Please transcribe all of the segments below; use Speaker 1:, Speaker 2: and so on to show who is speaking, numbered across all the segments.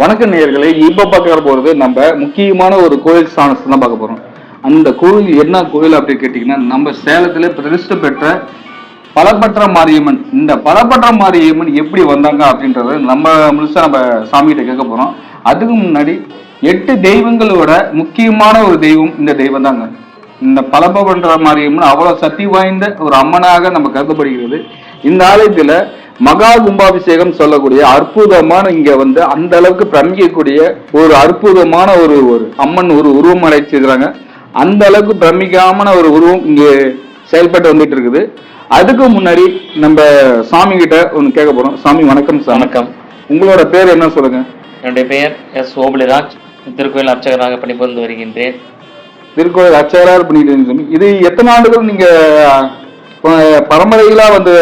Speaker 1: வணக்க நேயர்களே இப்போ பார்க்க போகிறது நம்ம முக்கியமான ஒரு கோயில் ஸ்தானத்தை தான் பார்க்க போகிறோம் அந்த கோயில் என்ன கோயில் அப்படின்னு கேட்டிங்கன்னா நம்ம சேலத்தில் பிரதிஷ்ட பெற்ற பலப்பற்ற மாரியம்மன் இந்த பலப்பற்ற மாரியம்மன் எப்படி வந்தாங்க அப்படின்றத நம்ம முழுசாக நம்ம சாமிகிட்ட கேட்க போகிறோம் அதுக்கு முன்னாடி எட்டு தெய்வங்களோட முக்கியமான ஒரு தெய்வம் இந்த தெய்வம் தாங்க இந்த பலப்பற்ற மாரியம்மன் அவ்வளோ சக்தி வாய்ந்த ஒரு அம்மனாக நம்ம கருதப்படுகிறது இந்த ஆலயத்துல மகா கும்பாபிஷேகம் சொல்லக்கூடிய அற்புதமான இங்க வந்து அந்த அளவுக்கு பிரமிக்கக்கூடிய ஒரு அற்புதமான ஒரு ஒரு அம்மன் ஒரு உருவம் அழைச்சிருக்கிறாங்க அந்த அளவுக்கு பிரமிக்காமன ஒரு உருவம் இங்க செயல்பட்டு வந்துட்டு இருக்குது அதுக்கு முன்னாடி நம்ம சாமி கிட்ட ஒன்று கேட்க போறோம் சாமி வணக்கம்
Speaker 2: சார் வணக்கம் உங்களோட பேர் என்ன சொல்லுங்க என்னுடைய பெயர் எஸ் ஓபலிராஜ் திருக்கோயில் அர்ச்சகராக பணிபுரிந்து வருகின்றேன் திருக்கோயில் அர்ச்சகராக பண்ணிட்டு இது எத்தனை ஆண்டுகள் நீங்க
Speaker 1: பரம்பரையிலா வந்து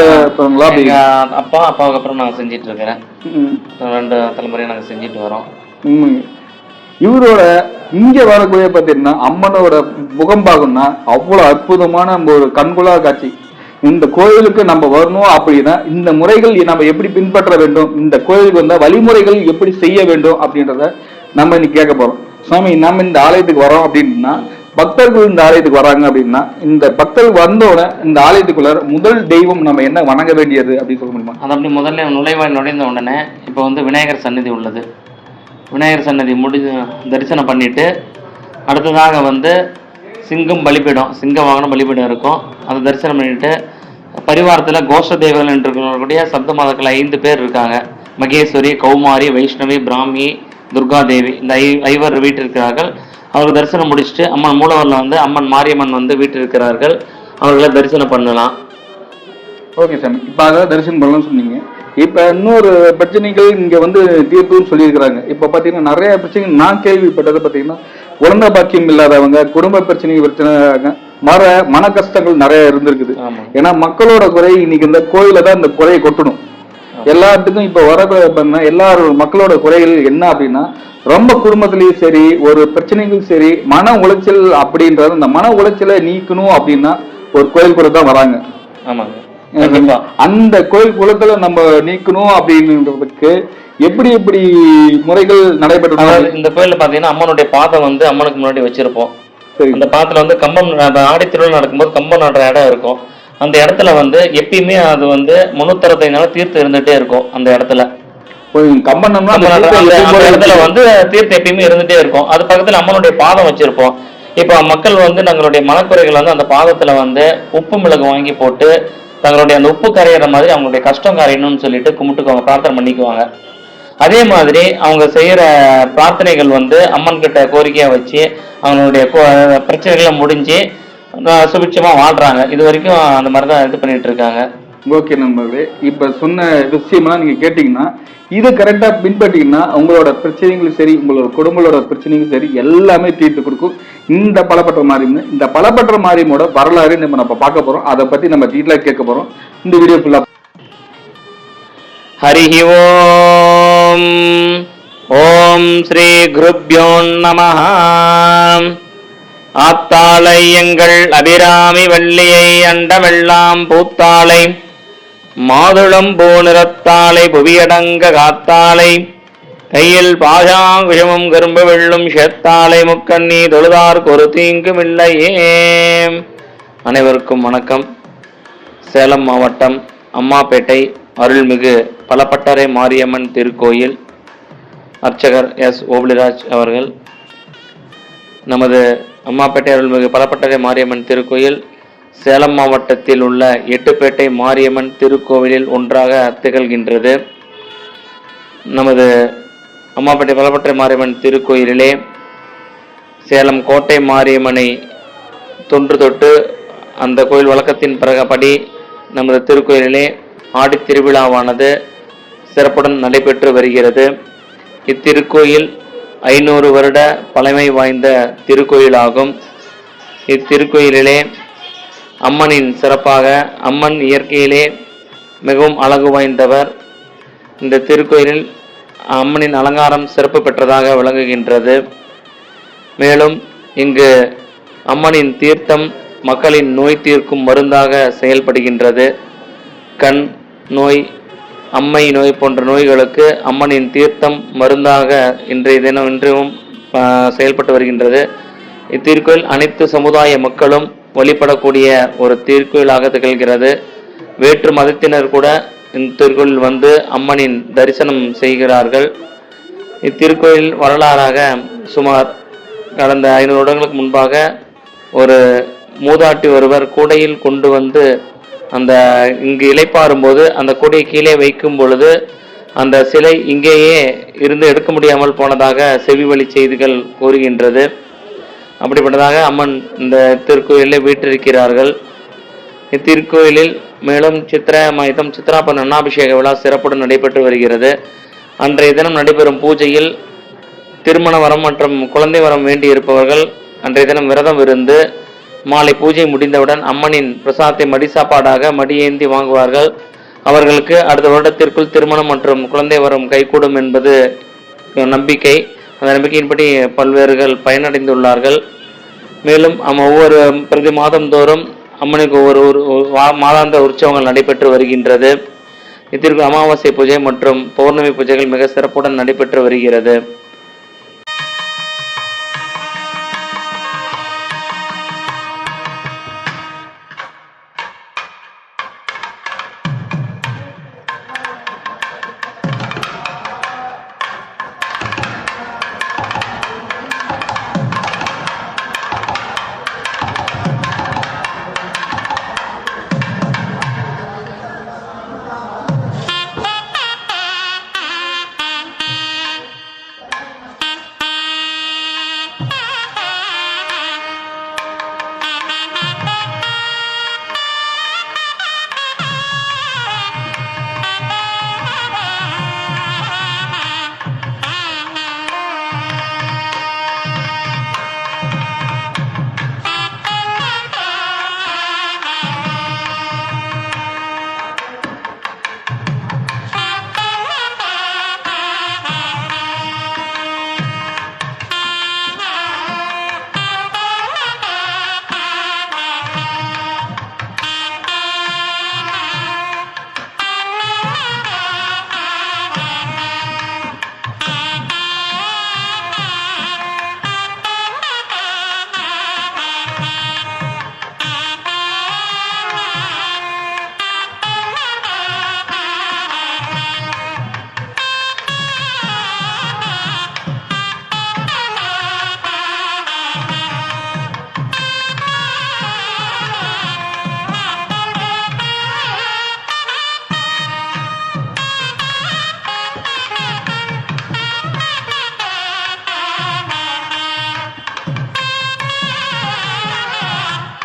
Speaker 1: அப்பா அப்பாவுக்கு அப்புறம் நாங்க செஞ்சிட்டு இருக்கிறேன் ரெண்டு தலைமுறையும் நாங்க செஞ்சுட்டு வரோம் இவரோட இங்க வரக்கூடிய பாத்தீங்கன்னா அம்மனோட முகம் பாகம்னா அவ்வளவு அற்புதமான ஒரு கண்குலா காட்சி இந்த கோயிலுக்கு நம்ம வரணும் அப்படின்னா இந்த முறைகள் நம்ம எப்படி பின்பற்ற வேண்டும் இந்த கோயிலுக்கு வந்தால் வழிமுறைகள் எப்படி செய்ய வேண்டும் அப்படின்றத நம்ம இன்னைக்கு கேட்க போறோம் சுவாமி நம்ம இந்த ஆலயத்துக்கு வரோம் அப்படின்னா பக்தர்கள் இந்த ஆலயத்துக்கு வராங்க அப்படின்னா இந்த பக்தர்கள் வந்தோட இந்த ஆலயத்துக்குள்ள முதல் தெய்வம் நம்ம என்ன வணங்க வேண்டியது அப்படின்னு சொல்ல முடியுமா
Speaker 2: அதை அப்படி முதல்ல நுழைவாய் நுழைந்த உடனே இப்போ வந்து விநாயகர் சன்னதி உள்ளது விநாயகர் சன்னதி முடிஞ்சு தரிசனம் பண்ணிட்டு அடுத்ததாக வந்து சிங்கம் பலிபீடம் சிங்க வாகனம் பலிபீடம் இருக்கும் அதை தரிசனம் பண்ணிட்டு பரிவாரத்தில் கோஷ தேவர்கள் என்று இருக்கக்கூடிய சப்த மாதக்கள் ஐந்து பேர் இருக்காங்க மகேஸ்வரி கௌமாரி வைஷ்ணவி பிராமி துர்கா தேவி இந்த ஐ ஐவர் வீட்டிற்கிறார்கள் அவருக்கு தரிசனம் முடிச்சுட்டு அம்மன் மூலவரில் வந்து அம்மன் மாரியம்மன் வந்து வீட்டில் இருக்கிறார்கள் அவர்களை தரிசனம் பண்ணலாம்
Speaker 1: ஓகே சார் இப்போ அதாவது தரிசனம் பண்ணலாம்னு சொன்னீங்க இப்போ இன்னொரு பிரச்சனைகள் இங்கே வந்து தீர்ப்புன்னு சொல்லியிருக்கிறாங்க இப்போ பார்த்தீங்கன்னா நிறைய பிரச்சனை நான் கேள்விப்பட்டது பார்த்தீங்கன்னா குழந்த பாக்கியம் இல்லாதவங்க குடும்ப பிரச்சனை பிரச்சனை மர மன கஷ்டங்கள் நிறைய இருந்திருக்குது ஏன்னா மக்களோட குறை இன்னைக்கு இந்த கோயில தான் இந்த குறையை கொட்டணும் எல்லாத்துக்கும் இப்போ வர பார்த்தீங்கன்னா மக்களோட குறைகள் என்ன அப்படின்னா ரொம்ப குடும்பத்திலயும் சரி ஒரு பிரச்சனைகளும் சரி மன உளைச்சல் அப்படின்றது இந்த மன உளைச்சலை நீக்கணும் அப்படின்னா ஒரு கோயில் கூட தான் வராங்க அந்த கோயில் குளத்துல நம்ம நீக்கணும் அப்படின்றதுக்கு எப்படி எப்படி முறைகள் நடைபெற்ற
Speaker 2: இந்த கோயில்ல பாத்தீங்கன்னா அம்மனுடைய பாதம் வந்து அம்மனுக்கு முன்னாடி வச்சிருப்போம் இந்த பாத்துல வந்து கம்பம் திருவிழா நடக்கும்போது கம்பம் நடுற இடம் இருக்கும் அந்த இடத்துல வந்து எப்பயுமே அது வந்து முன்னூத்தி தீர்த்து இருந்துட்டே இருக்கும் அந்த இடத்துல அந்த இடத்துல வந்து தீர்த்து எப்பயுமே இருந்துட்டே இருக்கும் அது பக்கத்துல அம்மனுடைய பாதம் வச்சிருப்போம் இப்போ மக்கள் வந்து தங்களுடைய மனக்குறைகள் வந்து அந்த பாதத்துல வந்து உப்பு மிளகு வாங்கி போட்டு தங்களுடைய அந்த உப்பு கரையிற மாதிரி அவங்களுடைய கஷ்டம் கரையணும்னு சொல்லிட்டு கும்பிட்டுக்குவாங்க பிரார்த்தனை பண்ணிக்குவாங்க அதே மாதிரி அவங்க செய்யற பிரார்த்தனைகள் வந்து அம்மன் கிட்ட கோரிக்கையா வச்சு அவங்களுடைய பிரச்சனைகளை முடிஞ்சு சுபிட்சமா வாழ்கிறாங்க இது வரைக்கும் அந்த மாதிரிதான் இது பண்ணிட்டு இருக்காங்க ஓகே நண்பர்களே இப்போ சொன்ன விஷயம்லாம் நீங்க கேட்டீங்கன்னா இது கரெக்டா பின்பற்றிங்கன்னா உங்களோட பிரச்சனைகளும் சரி உங்களோட குடும்பங்களோட பிரச்சனையும் சரி எல்லாமே தீர்த்து கொடுக்கும் இந்த பலப்பற்ற மாரியம் இந்த பலப்பற்ற மாரியமோட வரலாறு நம்ம நம்ம பார்க்க போறோம் அதை பத்தி நம்ம டீட்டெயிலாக கேட்க போறோம் இந்த வீடியோ ஃபுல்லா ஹரிஹி ஓம் ஓம் ஸ்ரீ குருப்யோன் நமஹா ஆத்தாளை எங்கள் அபிராமி வள்ளியை அண்டமெல்லாம் பூத்தாளை மாதுளம் பூநிறத்தாளை புவியடங்க காத்தாளை கையில் பாஜாங்குஷமும் கரும்பு வெள்ளும் சேத்தாளை முக்கண்ணி தொழுதார்க்கு ஒரு தீங்கும் இல்லையே அனைவருக்கும் வணக்கம் சேலம் மாவட்டம் அம்மாப்பேட்டை அருள்மிகு பலப்பட்டறை மாரியம்மன் திருக்கோயில் அர்ச்சகர் எஸ் ஓபிலிராஜ் அவர்கள் நமது அம்மாப்பேட்டை அருள்மிகு பலப்பட்டறை மாரியம்மன் திருக்கோயில் சேலம் மாவட்டத்தில் உள்ள எட்டுப்பேட்டை மாரியம்மன் திருக்கோவிலில் ஒன்றாக திகழ்கின்றது நமது அம்மாப்பேட்டை பலப்பட்டறை மாரியம்மன் திருக்கோயிலிலே சேலம் கோட்டை மாரியம்மனை தொன்று தொட்டு அந்த கோயில் வழக்கத்தின் பிறகப்படி நமது திருக்கோயிலிலே ஆடி திருவிழாவானது சிறப்புடன் நடைபெற்று வருகிறது இத்திருக்கோயில் ஐநூறு வருட பழமை வாய்ந்த திருக்கோயிலாகும் இத்திருக்கோயிலிலே அம்மனின் சிறப்பாக அம்மன் இயற்கையிலே மிகவும் அழகு வாய்ந்தவர் இந்த திருக்கோயிலில் அம்மனின் அலங்காரம் சிறப்பு பெற்றதாக விளங்குகின்றது மேலும் இங்கு அம்மனின் தீர்த்தம் மக்களின் நோய் தீர்க்கும் மருந்தாக செயல்படுகின்றது கண் நோய் அம்மை நோய் போன்ற நோய்களுக்கு அம்மனின் தீர்த்தம் மருந்தாக இன்றைய தினம் இன்றும் செயல்பட்டு வருகின்றது இத்தீர்க்கோயில் அனைத்து சமுதாய மக்களும் வழிபடக்கூடிய ஒரு தீர்க்கோயிலாக திகழ்கிறது வேற்று மதத்தினர் கூட திருக்கோயில் வந்து அம்மனின் தரிசனம் செய்கிறார்கள் இத்திருக்கோயில் வரலாறாக சுமார் கடந்த ஐநூறு வருடங்களுக்கு முன்பாக ஒரு மூதாட்டி ஒருவர் கூடையில் கொண்டு வந்து அந்த இங்கு இலைப்பாறும் போது அந்த கொடியை கீழே வைக்கும் பொழுது அந்த சிலை இங்கேயே இருந்து எடுக்க முடியாமல் போனதாக செவி வழி செய்திகள் கூறுகின்றது அப்படிப்பட்டதாக அம்மன் இந்த திருக்கோயிலில் வீற்றிருக்கிறார்கள் இத்திருக்கோயிலில் மேலும் சித்திர மயத்தம் சித்ராப்பன் அண்ணாபிஷேக விழா சிறப்புடன் நடைபெற்று வருகிறது அன்றைய தினம் நடைபெறும் பூஜையில் திருமண வரம் மற்றும் குழந்தை வரம் வேண்டி இருப்பவர்கள் அன்றைய தினம் விரதம் இருந்து மாலை பூஜை முடிந்தவுடன் அம்மனின் பிரசாதத்தை மடி சாப்பாடாக மடியேந்தி வாங்குவார்கள் அவர்களுக்கு அடுத்த வருடத்திற்குள் திருமணம் மற்றும் குழந்தை வரும் கைகூடும் என்பது நம்பிக்கை அந்த நம்பிக்கையின்படி பல்வேறுகள் பயனடைந்துள்ளார்கள் மேலும் அம் ஒவ்வொரு பிரதி மாதந்தோறும் அம்மனுக்கு ஒவ்வொரு ஒரு மாதாந்த உற்சவங்கள் நடைபெற்று வருகின்றது இதற்கு அமாவாசை பூஜை மற்றும் பௌர்ணமி பூஜைகள் மிக சிறப்புடன் நடைபெற்று வருகிறது